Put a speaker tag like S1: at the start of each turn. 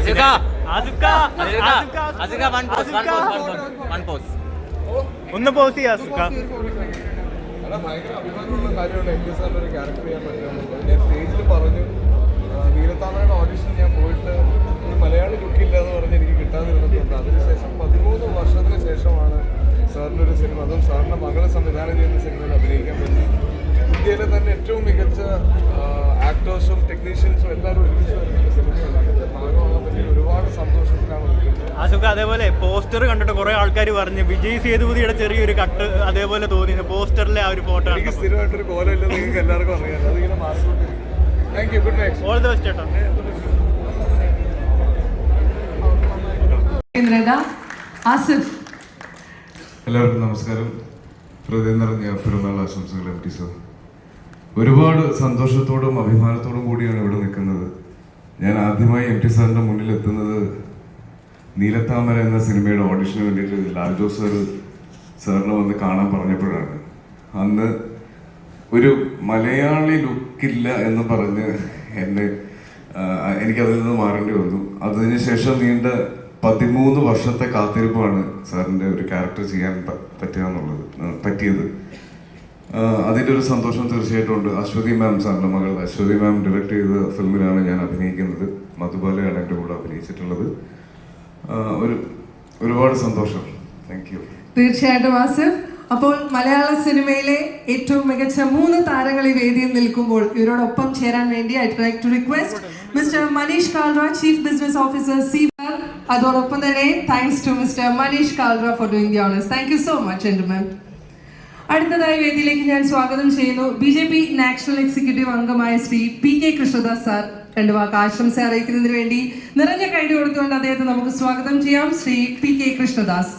S1: ആസിക
S2: Azuka!
S1: Azuka,
S2: one
S1: pose, one pose one pose One pose.
S2: ഒന്ന് pose ചെയ്യാം.
S3: അല്ല ഭയങ്കര അഭിമാനമുള്ള കാര്യമാണ് എം ഒരു ക്യാരക്ടർ ചെയ്യാൻ പറ്റുമെന്നുള്ളത് ഞാൻ സ്റ്റേജിൽ പറഞ്ഞു ആ, നീലത്താമരയുടെ ഓഡിഷൻ ഞാൻ പോയിട്ട് മലയാളി ലുക്കില്ല എന്ന് പറഞ്ഞ് എനിക്ക് കിട്ടാതിരുന്നിട്ടുണ്ട് അതിനുശേഷം പതിമൂന്ന് വർഷത്തിന് ശേഷമാണ് സാറിന്റെ ഒരു സിനിമ അതും സാറിന്റെ മകളെ സംവിധാനം ചെയ്യുന്ന സിനിമയിൽ അഭിനയിക്കാൻ പറ്റി ഇന്ത്യയിലെ തന്നെ ഏറ്റവും മികച്ച ആക്ടേഴ്സും ടെക്നീഷ്യൻസും
S2: ആസിഫ്ക അതേപോലെ പോസ്റ്റർ കണ്ടിട്ട് കുറെ ആൾക്കാർ പറഞ്ഞു വിജയ് സേതുപതിയുടെ ചെറിയൊരു കട്ട് അതേപോലെ തോന്നി പോസ്റ്ററിലെ ആ ഒരു ഫോട്ടോ
S3: എനിക്ക് സ്ഥിരമായിട്ടൊരു കോലമില്ല നിങ്ങൾക്ക് എല്ലാവർക്കും അറിയാം. അതിങ്ങനെ മാറിക്കൊണ്ടിരിക്കും. Thank you good night
S2: all the best ചേട്ടാ.
S4: ആസിഫ്.
S5: എല്ലാവർക്കും നമസ്കാരം. ഹൃദയം നിറഞ്ഞ പെരുന്നാൾ ആശംസകൾ എം ടി സർ ഒരുപാട് സന്തോഷത്തോടും അഭിമാനത്തോടും കൂടിയാണ് ഇവിടെ നിൽക്കുന്നത്. ഞാൻ ആദ്യമായി എം ടി സാറിന്റെ മുന്നിൽ എത്തുന്നത് നീലത്താമര എന്ന സിനിമയുടെ ഓഡിഷന് വേണ്ടിയിട്ട് ലാൽ ജോസ് സാർ സാറിനെ വന്ന് കാണാൻ പറഞ്ഞപ്പോഴാണ്. അന്ന് ഒരു മലയാളി ലുക്കില്ല എന്ന് പറഞ്ഞ് എന്നെ എനിക്കതിൽ നിന്ന് മാറേണ്ടി വന്നു. അതിന് ശേഷം നീണ്ട പതിമൂന്ന് വർഷത്തെ കാത്തിരിപ്പാണ് സാറിന്റെ ഒരു ക്യാരക്ടർ ചെയ്യാൻ പ- പറ്റുക എന്നുള്ളത് പറ്റിയത്. അതിന്റെ ഒരു സന്തോഷം തീർച്ചയായിട്ടും ഉണ്ട്. അശ്വതി മാം സാറിന്റെ മകൾ അശ്വതി മാം ഡയറക്റ്റ് ചെയ്ത ഫിലിമിലാണ് ഞാൻ അഭിനയിക്കുന്നത്. മധുബാലയാണ് എന്റെ കൂടെ അഭിനയിച്ചിട്ടുള്ളത്. ഒരു ഒരുപാട് സന്തോഷം. താങ്ക് യു
S4: തീർച്ചയായിട്ടും ആസിഫ് അപ്പോൾ മലയാള സിനിമയിലെ ഏറ്റവും മികച്ച മൂന്ന് താരങ്ങൾ ഈ വേദിയിൽ നിൽക്കുമ്പോൾ ഇവരോടൊപ്പം ചേരാൻ വേണ്ടി I try to request mister Manish Kalra chief business officer C അതോടൊപ്പം തന്നെ thanks to mister Manish Kalra for doing the honours thank you so much gentleman അടുത്തതായി വേദിയിലേക്ക് ഞാൻ സ്വാഗതം ചെയ്യുന്നു. B J P national executive അംഗമായ Shri P K Krishnadas sir. രണ്ടു വാക്ക് ആശംസ അറിയിക്കുന്നതിന് വേണ്ടി നിറഞ്ഞ കൈ കൊടുത്തുകൊണ്ട് അദ്ദേഹത്തെ നമുക്ക് സ്വാഗതം ചെയ്യാം. Shri P K Krishnadas.